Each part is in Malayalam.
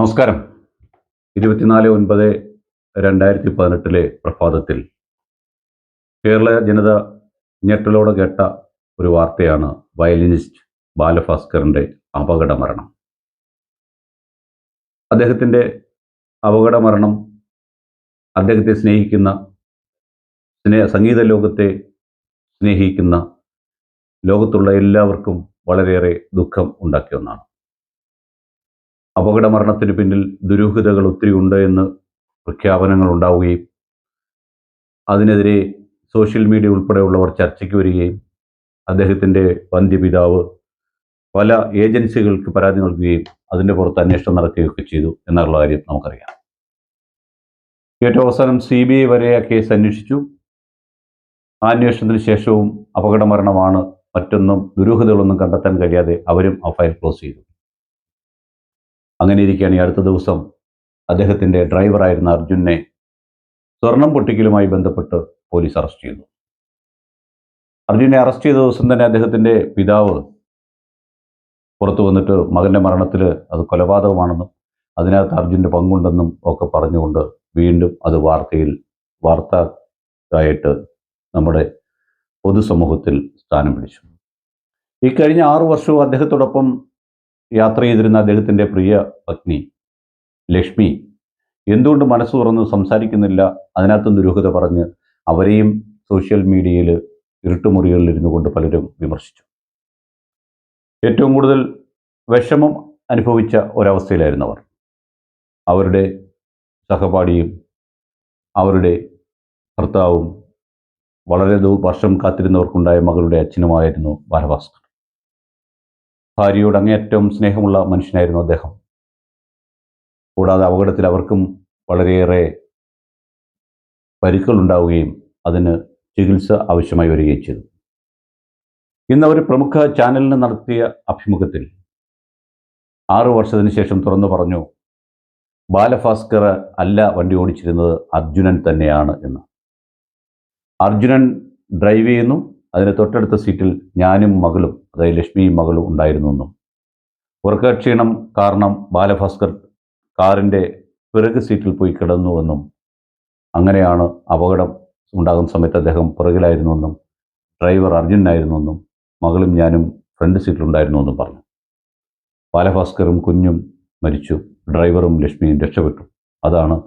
നമസ്കാരം. ഇരുപത്തിനാല് ഒൻപത് രണ്ടായിരത്തി പതിനെട്ടിലെ പ്രഭാതത്തിൽ കേരള ജനത ഞെട്ടലോടെ കേട്ട ഒരു വാർത്തയാണ് വയലിനിസ്റ്റ് ബാലഭാസ്കറിന്റെ അപകട മരണം അദ്ദേഹത്തിന്റെ അപകട മരണം അദ്ദേഹത്തെ സ്നേഹിക്കുന്ന സ്നേഹ സംഗീത ലോകത്തെ സ്നേഹിക്കുന്ന ലോകത്തുള്ള എല്ലാവർക്കും വളരെയേറെ ദുഃഖം ഉണ്ടാക്കിയ ഒന്നാണ്. അപകട മരണത്തിന് പിന്നിൽ ദുരൂഹതകൾ ഒത്തിരി ഉണ്ട് എന്ന് പ്രഖ്യാപനങ്ങൾ ഉണ്ടാവുകയും അതിനെതിരെ സോഷ്യൽ മീഡിയ ഉൾപ്പെടെയുള്ളവർ ചർച്ചയ്ക്ക് വരികയും അദ്ദേഹത്തിന്റെ വന്ധ്യപിതാവ് പല ഏജൻസികൾക്ക് പരാതി നൽകുകയും അതിന്റെ പുറത്ത് അന്വേഷണം നടക്കുകയൊക്കെ ചെയ്തു എന്നുള്ള കാര്യം നമുക്കറിയാം. ഏറ്റവും അവസാനം സി ബി ഐ വരെ ആ കേസ് അന്വേഷിച്ചു. ആ അന്വേഷണത്തിന് ശേഷവും അപകട മരണമാണ് മറ്റൊന്നും ദുരൂഹതകളൊന്നും കണ്ടെത്താൻ കഴിയാതെ അവരും ആ ഫയൽ ക്ലോസ് ചെയ്തു. അങ്ങനെ ഇരിക്കുകയാണ് ഈ അടുത്ത ദിവസം. അദ്ദേഹത്തിന്റെ ഡ്രൈവറായിരുന്ന അർജുനെ സ്വർണം പൊട്ടിക്കലുമായി ബന്ധപ്പെട്ട് പോലീസ് അറസ്റ്റ് ചെയ്തു. അർജുനെ അറസ്റ്റ് ചെയ്ത ദിവസം തന്നെ അദ്ദേഹത്തിന്റെ പിതാവ് പുറത്തു വന്നിട്ട് മകന്റെ മരണത്തിൽ അത് കൊലപാതകമാണെന്നും അതിനകത്ത് അർജുന്റെ പങ്കുണ്ടെന്നും ഒക്കെ പറഞ്ഞുകൊണ്ട് വീണ്ടും അത് വാർത്തയിൽ വാർത്ത ആയിട്ട് നമ്മുടെ പൊതുസമൂഹത്തിൽ സ്ഥാനം പിടിച്ചു. ഈ കഴിഞ്ഞ ആറു വർഷവും അദ്ദേഹത്തോടൊപ്പം യാത്ര ചെയ്തിരുന്ന അദ്ദേഹത്തിന്റെ പ്രിയ പത്നി ലക്ഷ്മി. എന്തുകൊണ്ട് മനസ്സ് തുറന്ന് സംസാരിക്കുന്നില്ല? അതിനകത്ത് ദുരൂഹത പറഞ്ഞ് അവരെയും സോഷ്യൽ മീഡിയയിൽ ഇരുട്ടുമുറികളിൽ ഇരുന്നു കൊണ്ട് പലരും വിമർശിച്ചു. ഏറ്റവും കൂടുതൽ വിഷമം അനുഭവിച്ച ഒരവസ്ഥയിലായിരുന്നു അവർ. അവരുടെ സഹപാഠിയും അവരുടെ ഭർത്താവും വളരെ വർഷം കാത്തിരുന്നവർക്കുണ്ടായ മകളുടെ അച്ഛനുമായിരുന്നു ബാലഭാസ്കർ. ഭാര്യയോട് അങ്ങേയറ്റവും സ്നേഹമുള്ള മനുഷ്യനായിരുന്നു അദ്ദേഹം. കൂടാതെ അപകടത്തിൽ അവർക്കും വളരെയേറെ പരുക്കൾ ഉണ്ടാവുകയും അതിന് ചികിത്സ ആവശ്യമായി വരികയും ചെയ്തു. ഇന്ന് അവർ പ്രമുഖ ചാനലിന് നടത്തിയ അഭിമുഖത്തിൽ ആറു വർഷത്തിന് ശേഷം തുറന്നു പറഞ്ഞു ബാലഭാസ്കർ അല്ല വണ്ടി ഓടിച്ചിരുന്നത് അർജുനൻ തന്നെയാണ് എന്ന്. അർജുനൻ ഡ്രൈവ് ചെയ്യുന്നു അതിന് തൊട്ടടുത്ത സീറ്റിൽ ഞാനും മകളും അതായത് ലക്ഷ്മിയും മകളും ഉണ്ടായിരുന്നു എന്നും. ഉറക്കക്ഷീണം കാരണം ബാലഭാസ്കർ കാറിന്റെ പിറക് സീറ്റിൽ പോയി കിടന്നുവെന്നും അങ്ങനെയാണ് അപകടം ഉണ്ടാകുന്ന സമയത്ത് അദ്ദേഹം പുറകിലായിരുന്നുവെന്നും ഡ്രൈവർ അർജുനായിരുന്നുവെന്നും മകളും ഞാനും ഫ്രണ്ട് സീറ്റിലുണ്ടായിരുന്നുവെന്നും പറഞ്ഞു. ബാലഭാസ്കറും കുഞ്ഞും മരിച്ചു ഡ്രൈവറും ലക്ഷ്മിയും രക്ഷപ്പെട്ടു. അതാണ്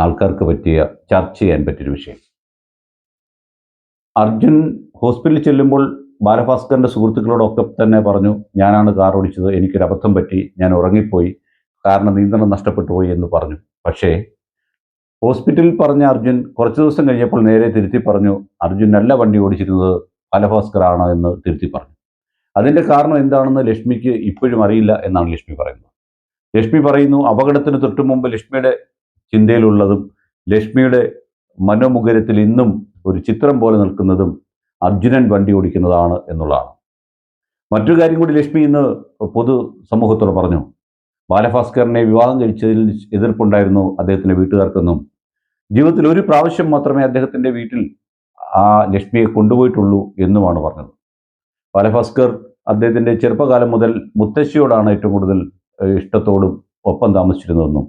ആൾക്കാർക്ക് പറ്റിയ ചർച്ച ചെയ്യാൻ പറ്റിയൊരു വിഷയം. അർജുൻ ഹോസ്പിറ്റലിൽ ചെല്ലുമ്പോൾ ബാലഭാസ്കറിന്റെ സുഹൃത്തുക്കളോടൊക്കെ തന്നെ പറഞ്ഞു ഞാനാണ് കാർ ഓടിച്ചത് എനിക്കൊരു അബദ്ധം പറ്റി ഞാൻ ഉറങ്ങിപ്പോയി കാരണം നിയന്ത്രണം നഷ്ടപ്പെട്ടു പോയി എന്ന് പറഞ്ഞു. പക്ഷേ ഹോസ്പിറ്റലിൽ പറഞ്ഞ അർജുൻ കുറച്ച് ദിവസം കഴിഞ്ഞപ്പോൾ നേരെ തിരുത്തി പറഞ്ഞു അർജുൻ അല്ല വണ്ടി ഓടിച്ചിരുന്നത് ബാലഭാസ്കർ ആണ് എന്ന് തിരുത്തി പറഞ്ഞു. അതിന്റെ കാരണം എന്താണെന്ന് ലക്ഷ്മിക്ക് ഇപ്പോഴും അറിയില്ല എന്നാണ് ലക്ഷ്മി പറയുന്നത്. ലക്ഷ്മി പറയുന്നു അപകടത്തിന് തൊട്ടു മുമ്പ് ലക്ഷ്മിയുടെ ചിന്തയിലുള്ളതും ലക്ഷ്മിയുടെ മനോമുഖരത്തിൽ ഇന്നും ഒരു ചിത്രം പോലെ നിൽക്കുന്നതും അർജുനൻ വണ്ടി ഓടിക്കുന്നതാണ് എന്നുള്ളതാണ്. മറ്റൊരു കാര്യം കൂടി ലക്ഷ്മി ഇന്ന് പൊതു സമൂഹത്തോട് പറഞ്ഞു. ബാലഭാസ്കറിനെ വിവാഹം കഴിച്ചതിൽ എതിർപ്പുണ്ടായിരുന്നു അദ്ദേഹത്തിന്റെ വീട്ടുകാർക്കെന്നും. ജീവിതത്തിൽ ഒരു പ്രാവശ്യം മാത്രമേ അദ്ദേഹത്തിന്റെ വീട്ടിൽ ആ ലക്ഷ്മിയെ കൊണ്ടുപോയിട്ടുള്ളൂ എന്നുമാണ് പറഞ്ഞത്. ബാലഭാസ്കർ അദ്ദേഹത്തിന്റെ ചെറുപ്പകാലം മുതൽ മുത്തശ്ശിയോടാണ് ഏറ്റവും കൂടുതൽ ഇഷ്ടത്തോടും ഒപ്പം താമസിച്ചിരുന്നതെന്നും.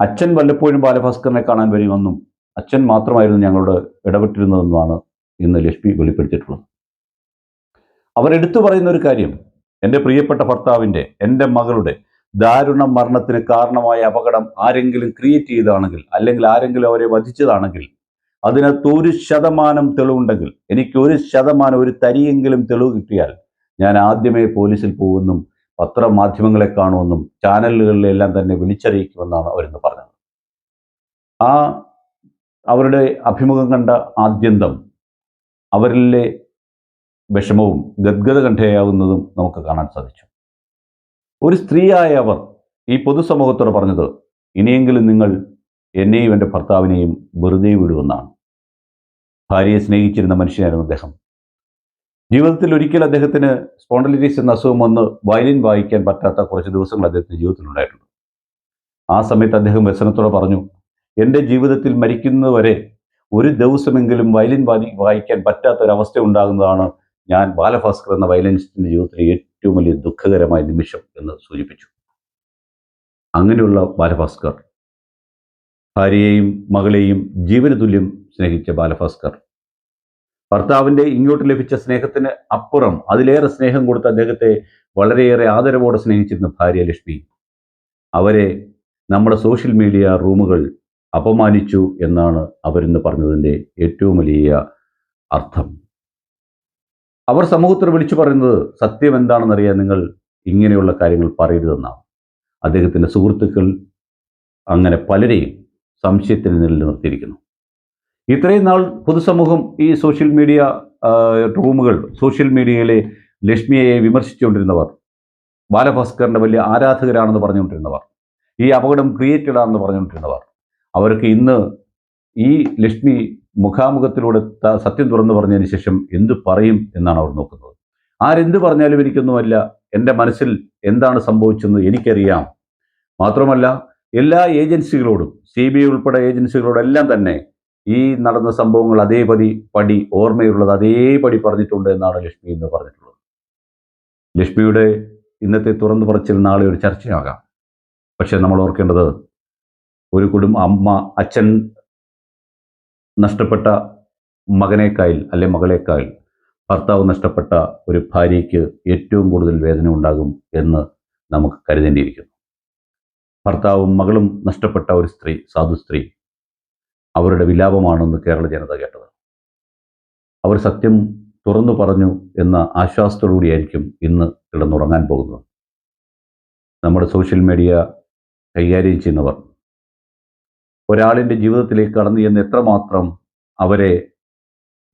അച്ഛൻ വല്ലപ്പോഴും ബാലഭാസ്കറിനെ കാണാൻ വരുമെന്നും അച്ഛൻ മാത്രമായിരുന്നു ഞങ്ങളോട് ഇടപെട്ടിരുന്നതെന്നാണ് ഇന്ന് ലക്ഷ്മി വെളിപ്പെടുത്തിയിട്ടുള്ളത്. അവരെടുത്തു പറയുന്ന ഒരു കാര്യം എന്റെ പ്രിയപ്പെട്ട ഭർത്താവിന്റെ എന്റെ മകളുടെ ദാരുണ മരണത്തിന് കാരണമായ അപകടം ആരെങ്കിലും ക്രിയേറ്റ് ചെയ്തതാണെങ്കിൽ അല്ലെങ്കിൽ ആരെങ്കിലും അവരെ വധിച്ചതാണെങ്കിൽ അതിനകത്ത് ഒരു ശതമാനം തെളിവുണ്ടെങ്കിൽ എനിക്ക് ഒരു ശതമാനം ഒരു തരിയെങ്കിലും തെളിവ് കിട്ടിയാൽ ഞാൻ ആദ്യമേ പോലീസിൽ പോകുമെന്നും പത്രമാധ്യമങ്ങളെ കാണുമെന്നും ചാനലുകളിലെല്ലാം തന്നെ വിളിച്ചറിയിക്കുമെന്നാണ് അവരിന്ന് പറഞ്ഞത്. ആ അവരുടെ അഭിമുഖം കണ്ട ആദ്യന്തം അവരിലെ വിഷമവും ഗദ്ഗതകണ്ഠയാകുന്നതും നമുക്ക് കാണാൻ സാധിച്ചു. ഒരു സ്ത്രീയായ അവർ ഈ പൊതുസമൂഹത്തോട് പറഞ്ഞത് ഇനിയെങ്കിലും നിങ്ങൾ എന്നെയും എന്റെ ഭർത്താവിനെയും വെറുതെ വിടുമെന്നാണ്. ഭാര്യയെ സ്നേഹിച്ചിരുന്ന മനുഷ്യനായിരുന്നു അദ്ദേഹം. ജീവിതത്തിൽ ഒരിക്കൽ അദ്ദേഹത്തിന് സ്പോണ്ടലിറ്റീസ് എന്ന അസുഖം വന്ന് വയലിൻ വായിക്കാൻ പറ്റാത്ത കുറച്ച് ദിവസങ്ങൾ അദ്ദേഹത്തിന്റെ ജീവിതത്തിലുണ്ടായിട്ടുണ്ട്. ആ സമയത്ത് അദ്ദേഹം വ്യസനത്തോടെ പറഞ്ഞു എന്റെ ജീവിതത്തിൽ മരിക്കുന്നതുവരെ ഒരു ദിവസമെങ്കിലും വയലിൻ വായി വായിക്കാൻ പറ്റാത്ത ഒരവസ്ഥ ഉണ്ടാകുന്നതാണ് ഞാൻ ബാലഭാസ്കർ എന്ന വയലിനിസ്റ്റിന്റെ ജീവിതത്തിലെ ഏറ്റവും വലിയ ദുഃഖകരമായ നിമിഷം എന്ന് സൂചിപ്പിച്ചു. അങ്ങനെയുള്ള ബാലഭാസ്കർ ഭാര്യയെയും മകളെയും ജീവന് തുല്യം സ്നേഹിച്ച ബാലഭാസ്കർ ഭർത്താവിന്റെ ഇങ്ങോട്ട് ലഭിച്ച സ്നേഹത്തിന് അപ്പുറം അതിലേറെ സ്നേഹം കൊടുത്ത അദ്ദേഹത്തെ വളരെയേറെ ആദരവോടെ സ്നേഹിച്ചിരുന്ന ഭാര്യ ലക്ഷ്മി. അവരെ നമ്മുടെ സോഷ്യൽ മീഡിയ റൂമുകൾ അപമാനിച്ചു എന്നാണ് അവരിന്ന് പറഞ്ഞതിന്റെ ഏറ്റവും വലിയ അർത്ഥം. അവർ സമൂഹത്തിൽ വിളിച്ചു പറയുന്നത് സത്യം എന്താണെന്നറിയാൻ നിങ്ങൾ ഇങ്ങനെയുള്ള കാര്യങ്ങൾ പറയരുതെന്നാണ്. അദ്ദേഹത്തിന്റെ സുഹൃത്തുക്കൾ അങ്ങനെ പലരെയും സംശയത്തിന് നിലനിർത്തിയിരിക്കുന്നു ഇത്രയും നാൾ പൊതുസമൂഹം ഈ സോഷ്യൽ മീഡിയ റൂമുകൾ സോഷ്യൽ മീഡിയയിലെ ലക്ഷ്മിയെ വിമർശിച്ചുകൊണ്ടിരുന്നവർ ബാലഭാസ്കറിന്റെ വലിയ ആരാധകരാണെന്ന് പറഞ്ഞുകൊണ്ടിരുന്നവർ ഈ അപകടം ക്രിയേറ്റഡ് ആണെന്ന് പറഞ്ഞുകൊണ്ടിരുന്നവർ അവർക്ക് ഇന്ന് ഈ ലക്ഷ്മി മുഖാമുഖത്തിലൂടെ സത്യം തുറന്നു പറഞ്ഞതിന് ശേഷം എന്തു പറയും എന്നാണ് അവർ നോക്കുന്നത്. ആരെന്ത് പറഞ്ഞാലും എനിക്കൊന്നുമല്ല. എന്റെ മനസ്സിൽ എന്താണ് സംഭവിച്ചെന്ന് എനിക്കറിയാം. മാത്രമല്ല എല്ലാ ഏജൻസികളോടും സി ബി ഐ ഉൾപ്പെടെ ഏജൻസികളോടെല്ലാം തന്നെ ഈ നടന്ന സംഭവങ്ങൾ അതേപടി പടി ഓർമ്മയുള്ളത് അതേപടി പറഞ്ഞിട്ടുണ്ട് എന്നാണ് ലക്ഷ്മി ഇന്ന് പറഞ്ഞിട്ടുള്ളത്. ലക്ഷ്മിയുടെ ഇന്നത്തെ തുറന്നു പറച്ചിൽ നാളെ ഒരു ചർച്ചയാകാം. പക്ഷേ നമ്മൾ ഓർക്കേണ്ടത് ഒരു കുടുംബ അമ്മ അച്ഛൻ നഷ്ടപ്പെട്ട മകനേക്കായിൽ അല്ലെ മകളേക്കാൾ ഭർത്താവ് നഷ്ടപ്പെട്ട ഒരു ഭാര്യയ്ക്ക് ഏറ്റവും കൂടുതൽ വേദന ഉണ്ടാകും എന്ന് നമുക്ക് കരുതേണ്ടിയിരിക്കുന്നു. ഭർത്താവും മകളും നഷ്ടപ്പെട്ട ഒരു സ്ത്രീ സാധു സ്ത്രീ അവരുടെ വിലാപമാണെന്ന് കേരള ജനത കേട്ടത് അവർ സത്യം തുറന്നു പറഞ്ഞു എന്ന ആശ്വാസത്തോടുകൂടിയായിരിക്കും ഇന്ന് കിടന്നുറങ്ങാൻ പോകുന്നത്. നമ്മുടെ സോഷ്യൽ മീഡിയ കൈകാര്യം ചെയ്യുന്നവർ ഒരാളിന്റെ ജീവിതത്തിലേക്ക് കടന്നു ചെന്ന് എത്രമാത്രം അവരെ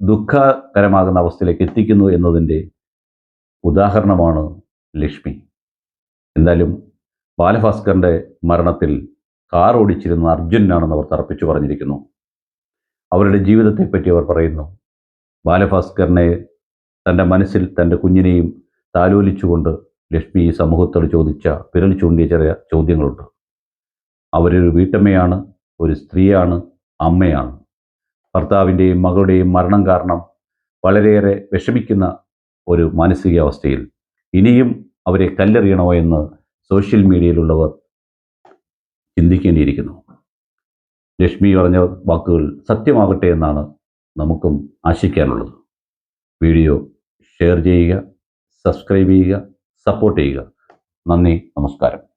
ദുഃഖകരമാകുന്ന അവസ്ഥയിലേക്ക് എത്തിക്കുന്നു എന്നതിന്റെ ഉദാഹരണമാണ് ലക്ഷ്മി. എന്തായാലും ബാലഭാസ്കറിന്റെ മരണത്തിൽ കാർ ഓടിച്ചിരുന്ന അർജുനാണെന്ന് അവർ തറപ്പിച്ചു പറഞ്ഞിരിക്കുന്നു. അവരുടെ ജീവിതത്തെപ്പറ്റി അവർ പറയുന്നു. ബാലഭാസ്കറിനെ തന്റെ മനസ്സിൽ തന്റെ കുഞ്ഞിനെയും താലോലിച്ചുകൊണ്ട് ലക്ഷ്മി ഈ സമൂഹത്തോട് ചോദിച്ച വിരൽ ചൂണ്ടിയ ചെറിയ ചോദ്യങ്ങളുണ്ട്. അവരൊരു വീട്ടമ്മയാണ്. ഒരു സ്ത്രീയാണ് അമ്മയാണ്. ഭർത്താവിന്റെയും മകളുടെയും മരണം കാരണം വളരെയേറെ വിഷമിക്കുന്ന ഒരു മാനസികാവസ്ഥയിൽ ഇനിയും അവരെ കല്ലെറിയണോ എന്ന് സോഷ്യൽ മീഡിയയിലുള്ളവർ ചിന്തിക്കേണ്ടിയിരിക്കുന്നു. ലക്ഷ്മി പറഞ്ഞ വാക്കുകൾ സത്യമാകട്ടെ എന്നാണ് നമുക്കും ആശിക്കാനുള്ളത്. വീഡിയോ ഷെയർ ചെയ്യുക സബ്സ്ക്രൈബ് ചെയ്യുക സപ്പോർട്ട് ചെയ്യുക. നന്ദി നമസ്കാരം.